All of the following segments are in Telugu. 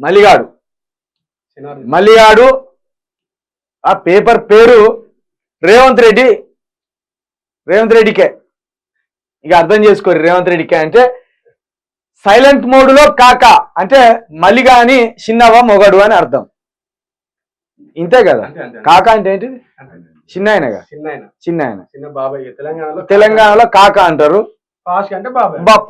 మల్లిగాడు. మల్లిగాడు ఆ పేపర్ పేరు రేవంత్ రెడ్డి రేవంత్ రెడ్డికే. ఇక అర్థం చేసుకోరు రేవంత్ రెడ్డికే అంటే సైలెంట్ మోడ్లో కాక అంటే మల్లిగా అని చిన్నవ మొగడు అని అర్థం. ఇంతే కదా? కాక అంటే ఏంటిది? చిన్న ఆయనగా చిన్న ఆయన చిన్న ఆయన తెలంగాణలో కాక. అంటారు.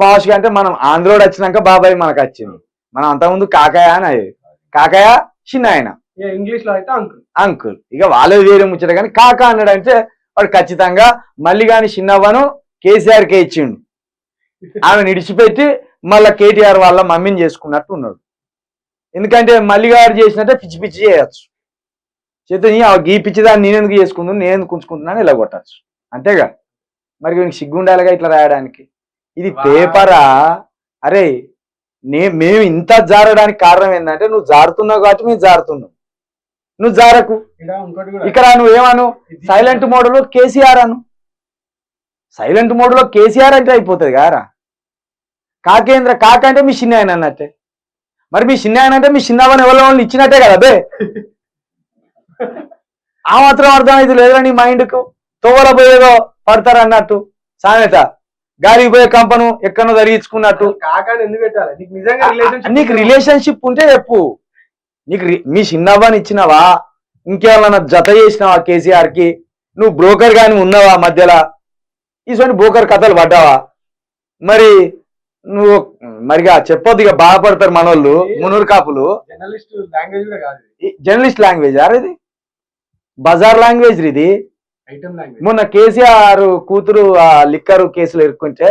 పాష్ అంటే మనం ఆంధ్రోడ్ వచ్చినాక బాబాయ్ మనకు వచ్చింది. మనం అంతకుముందు కాకయ అని అయ్యేది. కాకయ చిన్న ఆయన. ఇంగ్లీష్లో అయితే అంకుల్. అంకుల్. ఇక వాళ్ళది వేరే ముచ్చట కానీ కాక అన్నాడు అంటే వాడు ఖచ్చితంగా మళ్ళీ కానీ చిన్నవ్వను కేసీఆర్ కే ఇచ్చిండు. ఆమె నిడిచిపెట్టి మళ్ళా కేటీఆర్ వాళ్ళ మమ్మీని చేసుకున్నట్టు ఉన్నాడు. ఎందుకంటే మల్లి గారు చేసినట్టే పిచ్చి పిచ్చి చేయొచ్చు. చేత గీ పిచ్చిదాన్ని నేను ఎందుకు చేసుకుంటున్నాను నేను ఎందుకు ఉంచుకుంటున్నాను ఇలా కొట్టచ్చు అంతేగా. మరి వీనికి సిగ్గు ఉండాలిగా ఇట్లా రాయడానికి. ఇది. పేపరా? అరే నే మేము ఇంత జారడానికి కారణం ఏంటంటే నువ్వు జారుతున్నావు కాబట్టి మేము జారుతున్నాం. నువ్వు జారకు. ఇక్కడ నువ్వేమను ఇది- సైలెంట్ మోడ్లో కేసీఆర్ అను. సైలెంట్ మోడ్లో కేసీఆర్ అంటే అయిపోతుంది కారా? కాకేంద్ర కాక అంటే మీ చిన్న ఆయన అన్నట్టే. మరి మీ చిన్న ఆయన అంటే మీ చిన్నవని ఎవరో వాళ్ళని ఇచ్చినట్టే కదా బే? ఆ మాత్రం అర్థం అయితే లేదా నీ మైండ్కు? తోవల పోయేదో పడతారు అన్నట్టు సామెత. గాలికి పోయే కంపను ఎక్కడో జరిగించుకున్నట్టు నీకు నిజంగా రిలేషన్ నీకు రిలేషన్షిప్ ఉంటే చెప్పు. నీకు మీ చిన్నవ్వని ఇచ్చినావా? ఇంకేమన్నా జత చేసినావా కేసీఆర్కి నువ్వు బ్రోకర్ గాని ఉన్నావా మధ్యలో? ఈసారి బ్రోకర్ కథలు పడ్డావా? మరి నువ్వు మరిగా చెప్పొద్దు ఇక బాధపడతారు మనోళ్ళు మునూరు కాపులు. జర్నలిస్ట్ లాంగ్వేజ్ జర్నలిస్ట్ లాంగ్వేజ్ ఇది? బజార్ లాంగ్వేజ్ ఇది? మొన్న కేసీఆర్ కూతురు ఆ లిక్కర్ కేసులు ఇరుక్కుంటే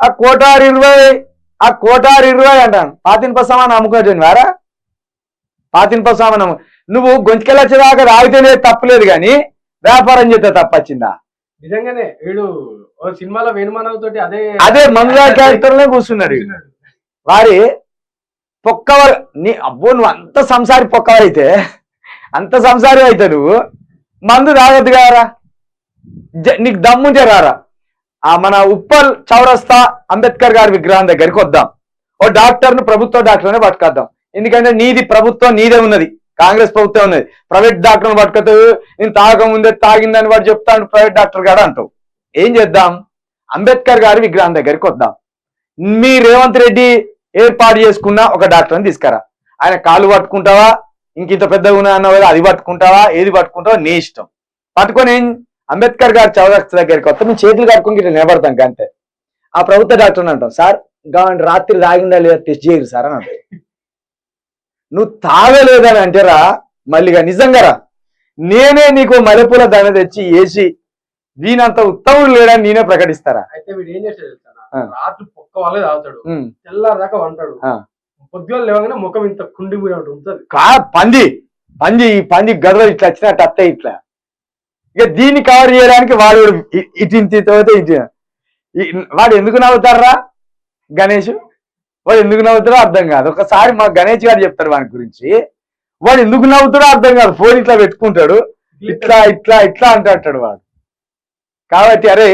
ఆ కోటారు ఇరవై ఆ కోటారు ఇరవై అంటాను. పాతిన సామాన్ అమ్ముకోవచ్చని వారా? పాతిన సామాన్ అమ్ము నువ్వు గొంతుకెళ్ళొచ్చేదాకా తాగితేనే తప్పులేదు కానీ వ్యాపారం చేస్తే తప్పొచ్చిందా నిజంగానే వీడు సినిమాలో వేణుమానవ్ తోటి అదే అదే మందులా క్యారెక్టర్లోనే కూర్చున్నాడు. వారి పొక్కవ నీ అబ్బో నువ్వు అంత సంసారి పొక్కవైతే అంత సంసారి అయితే నువ్వు మందు తాగొద్దు జ- నీకు దమ్ముంటే రారా. ఆ మన ఉప్పల్ చౌరస్తా అంబేద్కర్ గారి విగ్రహం దగ్గరికి వద్దాం. ఓ డాక్టర్ను ప్రభుత్వ డాక్టర్నే పట్టుకొద్దాం. ఎందుకంటే నీది ప్రభుత్వం నీదే ఉన్నది. కాంగ్రెస్ ప్రభుత్వం ఉన్నది. ప్రైవేట్ డాక్టర్ని పట్టుకొస్తావు నేను తాగముందే తాగిందని వాడు చెప్తాను ప్రైవేట్ డాక్టర్ గారు అంటావు. ఏం చేద్దాం? అంబేద్కర్ గారి విగ్రహం దగ్గరికి వద్దాం. మీ రేవంత్ రెడ్డి ఏర్పాటు చేసుకున్న ఒక డాక్టర్ని తీసుకురా. ఆయన కాలు పట్టుకుంటావా? ఇంకింత పెద్దగా ఉన్నా అన్నావు అది పట్టుకుంటావా? ఏది పట్టుకుంటావా నీ ఇష్టం. పట్టుకొని ఏం అంబేద్కర్ గారి చౌరస్తా దగ్గరికి వస్తే మేము చేతులు కట్టుకుని ఇట్లా నిలబడతాం అంతే. ఆ ప్రభుత్వ డాక్టర్ అంటాం సార్ గవర్నమెంట్ రాత్రి తాగిందా లేదా టెస్ట్ చేయరు సార్ అని అంటారు నువ్వు తాగలేదని అంటేరా మళ్ళీగా నిజంగా రా. నేనే నీకు మల్లెపూల దండ తెచ్చి వేసి దీనంత ఉత్తముడు లేడని నేనే ప్రకటిస్తారా? అయితే వీడు ఏం చేస్తాడు. రాత్రి పొక్క వాళ్ళే తాగుతాడు. ఉమ్. తెల్లారి దాకా వంటాడు. పొద్దుగా లేవగానే ముఖం ఇంత కుండి ఉంటుంది. కా పంది. పంది ఈ పంది గదవ ఇట్లా వచ్చినట్టు అత్తే ఇట్లా. ఇక దీన్ని కవర్ చేయడానికి వాడు ఇటు ఇటు వాడు ఎందుకు నవ్వుతారా గణేష్? వాడు ఎందుకు నవ్వుతారో అర్థం కాదు. ఒకసారి మా గణేష్ గారు చెప్తారు వాని గురించి. వాడు ఎందుకు నవ్వుతారో అర్థం కాదు. ఫోన్ ఇట్లా పెట్టుకుంటాడు. ఇట్లా ఇట్లా ఇట్లా అంటాడు వాడు. కాబట్టి అరే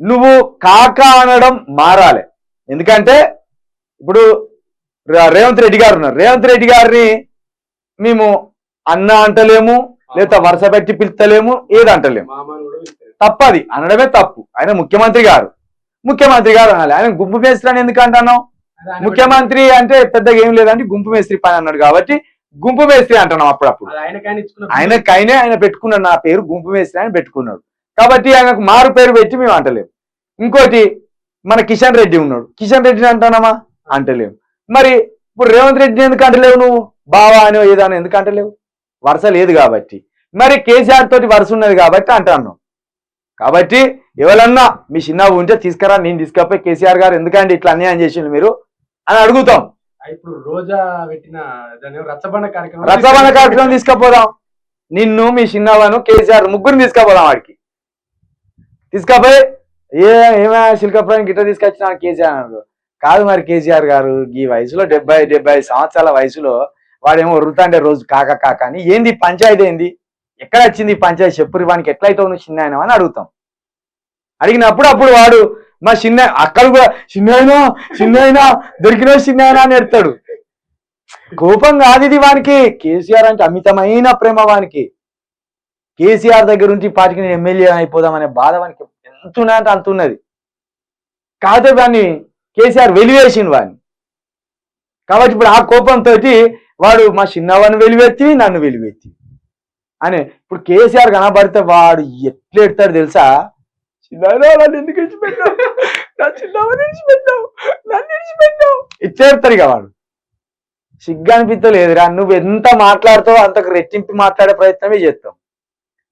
నువ్వు కాక అనడం మారాలి. ఎందుకంటే ఇప్పుడు రేవంత్ రెడ్డి గారు ఉన్నారు. రేవంత్ రెడ్డి గారిని మేము అన్న అంటలేము. లేదా వరుస పెట్టి పిలుస్తలేము ఏది అంటలేము. మామని కూడా పిలుస్తాడు. తప్పది అనడమే తప్పు. ఆయన ముఖ్యమంత్రి గారు. ముఖ్యమంత్రి గారు అనాలి. ఆయన గుంపు మేస్త్రి అని ఎందుకు అంటాను అదే ఆయన ముఖ్యమంత్రి అంటే పెద్దగా ఏం లేదంటే గుంపు మేస్త్రి పని అన్నాడు కాబట్టి గుంపు మేస్త్రి అంటున్నాం అప్పుడప్పుడు. ఆయనకైనా ఆయన పెట్టుకున్నాడు నా పేరు గుంపు మేస్త్రి అని పెట్టుకున్నాడు. కాబట్టి ఆయనకు మారు పేరు పెట్టి మేము అంటలేము ఇంకోటి మన కిషన్ రెడ్డి ఉన్నాడు. కిషన్ రెడ్డిని అంటానమా అంటలేము మరి ఇప్పుడు రేవంత్ రెడ్డిని ఎందుకు అంటలేవు నువ్వు? బావా అని ఏదో అని ఎందుకు అంటలేవు? వరుస లేదు కాబట్టి. మరి కేసీఆర్ తోటి వరుస ఉన్నది కాబట్టి అంటాను కాబట్టి ఎవరన్నా మీ చిన్న ఉంటే తీసుకురా నేను తీసుకపోయి కేసీఆర్ గారు ఎందుకంటే ఇట్లా అన్యాయం చేసిండు మీరు అని అడుగుతాం. ఇప్పుడు రోజా పెట్టిన రచ్చబండ కార్యక్రమం కార్యక్రమం తీసుకపోదాం. నిన్ను మీ చిన్నవాను కేసీఆర్ ముగ్గురిని తీసుకపోదాం వాడికి తీసుకపోయి ఏ ఏమైనా శిల్కప్రాయం గిట్ట తీసుకొచ్చిన కేసీఆర్ కాదు మరి కేసీఆర్ గారు ఈ వయసులో డెబ్బై డెబ్బై సంవత్సరాల వయసులో వాడేమో వరుతాండే రోజు కాక కాక అని. ఏంది పంచాయతీ ఏంది? ఎక్కడ వచ్చింది పంచాయతీ? చెప్పురి వానికి ఎట్లయితే నువ్వు చిన్న ఆయన అని అడుగుతాం. అడిగినప్పుడు అప్పుడు వాడు మా చిన్న అక్కడ కూడా చిన్న చిన్న దొరికిన చిన్న అని ఎడతాడు. కోపం కాదు ఇది వానికి. కేసీఆర్ అంటే అమితమైన ప్రేమ వానికి. కేసీఆర్ దగ్గర నుంచి పార్టీకి నేను ఎమ్మెల్యే అయిపోదామనే బాధ వానికి ఎంత ఉన్నదంటే అంత ఉన్నది. కాకపోతే దాన్ని కేసీఆర్ వెలివేసింది వాడిని కాబట్టి ఇప్పుడు ఆ కోపంతో వాడు మా చిన్నవాడిని వెలివెత్తి నన్ను వెలివెత్తి. అని ఇప్పుడు కేసీఆర్ కనబడితే వాడు ఎట్లా ఎడతాడు తెలుసా? నన్ను ఎందుకు విడిచిపెట్టావు? నా చిన్నవాడిని విడిచిపెట్టావు? నన్ను విడిచిపెట్టావు? ఇట్లా ఎడతాడు ఇక వాడు. సిగ్గు అనిపించలేదురా నువ్వు ఎంత మాట్లాడుతావో అంతకు రెట్టింపు మాట్లాడే ప్రయత్నమే చేస్తాం.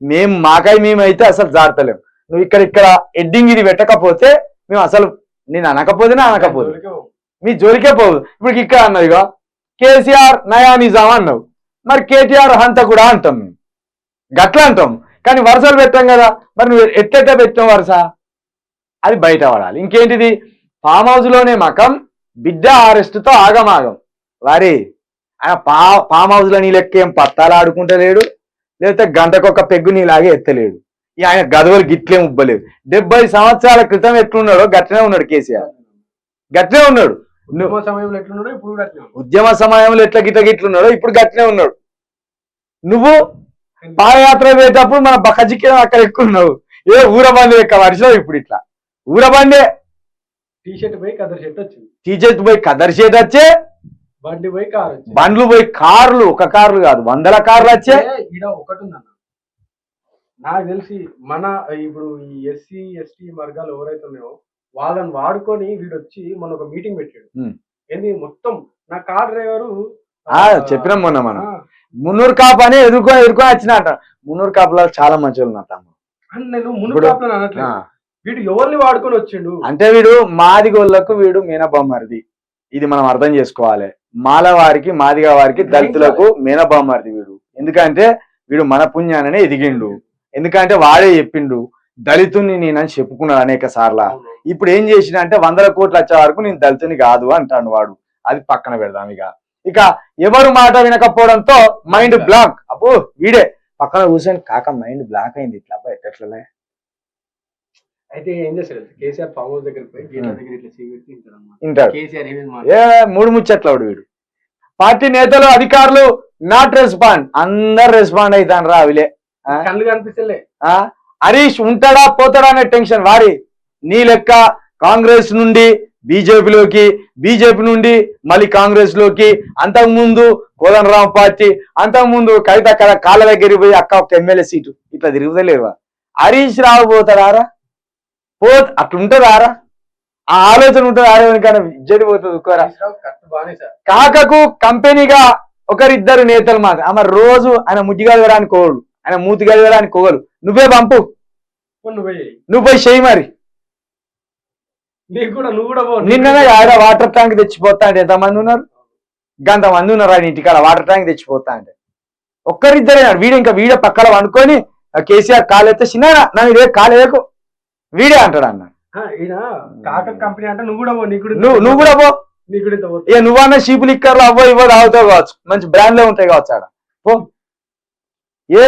మేము మాకై మేమైతే అసలు జాడతలేం నువ్వు ఇక్కడ ఇక్కడ ఎడ్డింగ్ ఇది పెట్టకపోతే మేము అసలు నేను అనకపోతేనే అనకపోతే దొరికే పో. మీ జోలికే పోదు ఇప్పుడు ఇక్కడ అన్నది ఇక కేసీఆర్ నయా నిజాం అన్నావు. మరి కేటీఆర్ హంత కూడా అంటాం మేము. గట్ల అంటాం. కానీ వరుసలు పెట్టాం కదా మరి నువ్వు ఎట్లెట్ట పెట్టావు వరుస? అది బయట పడాలి ఇంకేంటిది ఫామ్ హౌస్లోనే మకం బిడ్డ అరెస్ట్తో ఆగమాగం. వారి ఆయన పా ఫామ్ హౌస్లో నీ లెక్క ఏం పత్తాలు ఆడుకుంటలేడు లేకపోతే గంటకొక పెగ్గు నీలాగే ఎత్తలేడు. ఈ ఆయన గదవలు గిట్లేం ఉబ్బలేవు డెబ్బై సంవత్సరాల క్రితం ఎట్లున్నాడో గట్లనే ఉన్నాడు కేసీఆర్. గట్లనే ఉన్నాడు. ఉద్యమ సమయంలో ఎట్లున్నాడో ఇప్పుడు అట్లే. ఉద్యమ సమయంలో ఎట్లా గిట్ల గిట్లున్నాడో ఇప్పుడు గట్లనే ఉన్నాడు. నువ్వు పాదయాత్ర పోయేటప్పుడు మన బక్కజిక్కిన అక్కడ ఎక్కున్నావు ఏ ఊరబండి ఎక్క వర్షం ఇప్పుడు ఇట్లా? ఊరబండే. టీ షర్ట్ పోయి కదర్ షర్ట్ వచ్చింది. టీచర్స్ పోయి కదర్ షేట్ వచ్చే. బండి పోయి కార్ బండ్లు పోయి కార్లు ఒక కార్లు కాదు వందల కార్లు వచ్చే. ఈడ ఒకటి ఉందన్న. నాకు తెలిసి మన ఇప్పుడు ఈ ఎస్సీ ఎస్టీ వర్గాలు ఎవరైతే ఉన్నాయో వాళ్ళని వాడుకొని వీడు వచ్చి మన ఒక మీటింగ్ పెట్టాడు. ఏంది మొత్తం నా కార్ డ్రైవరు చెప్పినాం మొన్న మనం. మున్నూరు కాపు అని ఎదుర్కొని ఎదుర్కొని వచ్చినట. మున్నూరు కాపులో చాలా మంచి వాళ్ళు. నేను ముందు. అనట్లేదు. వీడు ఎవరిని వాడుకొని వచ్చిండు? అంటే వీడు మాదిగోళ్ళకు వీడు మీనబొమ్మరిది. ఇది మనం అర్థం చేసుకోవాలి. మాల వారికి మాదిగ వారికి దళితులకు మీనబొమ్మరిది వీడు. ఎందుకంటే వీడు మన పుణ్యాననే ఎదిగిండు. ఎందుకంటే వాడే చెప్పిండు దళితుని నేనని చెప్పుకున్నాడు అనేక సార్ల. ఇప్పుడు ఏం చేసిన అంటే వందల కోట్లు వచ్చే వరకు నేను దళితుని కాదు అంటాడు వాడు. అది పక్కన పెడదాం ఇక. ఇక ఎవరు మాట వినకపోవడంతో మైండ్ బ్లాక్. అబ్బో వీడే. పక్కన కూర్చొని కాక మైండ్ బ్లాక్ అయింది ఇట్లా అబ్బా ఎట్లే అయితే ఏం చేస్తాడు? తెలుసా? కేసీఆర్ ఫామ్ హౌస్ దగ్గర పోయి గేట్ల ఉమ్. దగ్గర ఇట్లా చేయబెట్టి తింటాడు అన్నమాట వింటాడు కేసీఆర్ ఏమేమి ఏ మూడు ముచ్చట్లవాడు వీడు. పార్టీ నేతలు అధికారులు నాట్ రెస్పాండ్ అందరు రెస్పాండ్ అవుతాను రా అవిలే? కళ్ళు కనిపిస్తలే. ఆ? హరీష్ ఉంటాడా పోతాడా అనే టెన్షన్ వారి నీ లెక్క కాంగ్రెస్ నుండి బీజేపీలోకి బీజేపీ నుండి మళ్ళీ కాంగ్రెస్లోకి అంతకు ముందు కోదండరామ్ పార్టీ అంతకు ముందు కవిత కళ కాళ్ళ దగ్గరికి పోయి అక్క ఒక ఎమ్మెల్యే సీటు ఇట్లా తిరుగుతలేవా హరీష్ రావు పోతాడారా పో అట్లుంటుందారా ఆ ఆలోచన ఉంటుంది ఇజ్జడి పోతుంది కాకకు కంపెనీగా ఒకరిద్దరు నేతలు మాట ఆమె రోజు ఆయన ముడ్డి గలవడానికి కోడు ఆయన మూతి గలవడానికి కోగలు నువ్వే పంపు. నువ్వు పోయి చేయి మరి. నీకు కూడా నువ్వు కూడా పో నిన్ననే ఆడ వాటర్ ట్యాంక్ తెచ్చిపోతా అంటే ఎంతమంది ఉన్నారు? గంత మంది ఉన్నారు ఆయన ఇంటికాడ వాటర్ ట్యాంక్ తెచ్చిపోతా అంటే ఒక్కరిద్దరే వీడు ఇంకా వీడే పక్కన వండుకొని కేసీఆర్ కాలు ఎత్తే చిన్న నన్ను ఇదే కాలు వేయకు. వీడే అంటాడు అన్న. ఆ, ఈయన కాక కంపెనీ అంటే నువ్వు కూడా కూడా నువ్వు నువ్వు కూడా పో. ఇక నువ్వన్న షీపు లిక్కర్లు అవ్వో ఇవ్వో తాగుతావు కావచ్చు. మంచి బ్రాండ్లే ఉంటాయి కావచ్చు ఆడ. పో. ఏ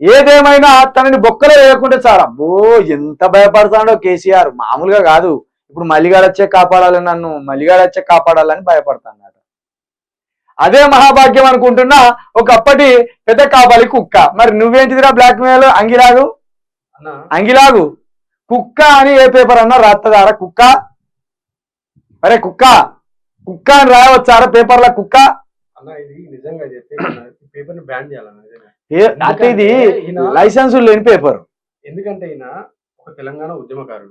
ఏదేమైనా తనని బొక్కలో వేయకుంటే చాలు. అబ్బో ఎంత భయపడతాడో కేసీఆర్. మామూలుగా కాదు. ఇప్పుడు మల్లిగాడొచ్చే కాపాడాలని నన్ను మల్లిగాడొచ్చే కాపాడాలని భయపడతాడు అదే మహాభాగ్యం అనుకుంటున్నా ఒకప్పటి పెద్ద కాపాలి కుక్క. మరి నువ్వేంటిదిరా బ్లాక్ మెయిల్ అంగిలాగు. అంగిలాగు. కుక్క అని ఏ పేపర్ అన్నా రాత్తదారా కుక్క? అరే కుక్క. కుక్క అని రాయవచ్చారా పేపర్ల కుక్క? ఇది అంటే లైసెన్స్ లేని పేపర్. ఎందుకంటే ఈయన ఒక తెలంగాణ ఉద్యమకారుడు.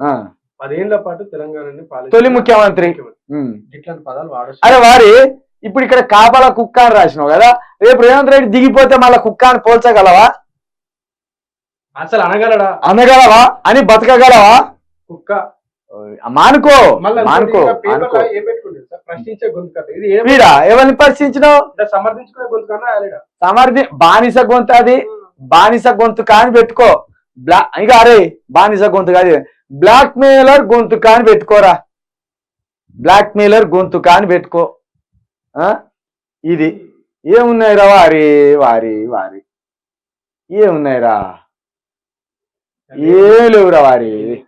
పదేళ్ళ పాటు తెలంగాణని పాలించిన తొలి ముఖ్యమంత్రి. ఇట్లాంటి పదాలు వాడచ్చు. అరే వారి ఇప్పుడు ఇక్కడ కాపల కుక్క అని రాసినావు కదా రేపు రేవంత్ రెడ్డి దిగిపోతే మళ్ళా కుక్క అని పోల్చగలవా? అసలు అనగలడా? అనగలవా? అని బతకగలవా? కుక్క. మానుకో మానుకో పేపర్ మానుకో. ఏం పెట్టుకుంటుంది సార్? ప్రశ్నించే గొంతు కథ ఇది ఏం వీడా ఎవరిని సమర్థించుకునే గొంతు సమర్థి బానిస గొంతు అది బానిస గొంతు కాని పెట్టుకో. బ్లా ఇక అరే బానిస గొంతు కాదు. బ్లాక్ మెయిలర్ గొంతు కాని పెట్టుకోరా. బ్లాక్ మెయిలర్ గొంతు కాని పెట్టుకో. ఆ? ఇది. ఏమున్నాయిరా వారి వారి వారి? ఏమున్నాయిరా? ఏం లేవురా వారి?